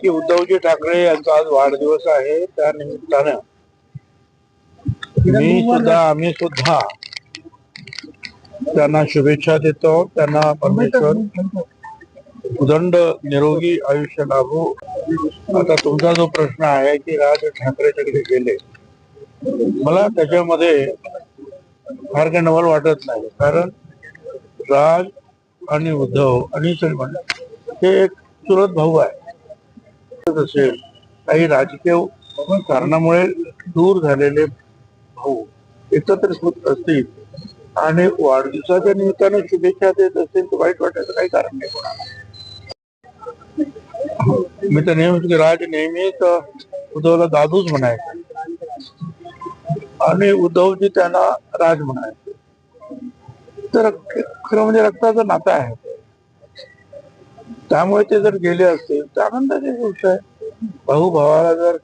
की उद्धवजी ठाकरे यांचा आज वाढदिवस आहे त्या निमित्तानं मी सुद्धा आम्ही सुद्धा त्यांना शुभेच्छा देतो त्यांना परमेश्वर उदंड निरोगी आयुष्य लाभो. आता तुमचा जो प्रश्न आहे की राज ठाकरे तिकडे गेले मला त्याच्यामध्ये फार काही नवल वाटत नाही कारण राज आणि उद्धव आणि सलमान हे एक चुलत भाऊ आहे. असेल. काही राजकीय कारणामुळे दूर झालेले भाऊ एकत्र होत असतील आणि वाढदिवसाच्या निमित्ताने शुभेच्छा देत असतील तर वाईट वाटायचं काही कारण नाही कोणाला. मी तर नेहमीच की राज नेहमीच उद्धवला दादूच म्हणायचे. आणि उद्धवजी त्यांना राज म्हणायचे. तर खरं म्हणजे रक्ताचं नातं आहे. त्यामुळे ते जर गेले असतील तर आनंदाची गोष्ट आहे. भाऊ भावाला जर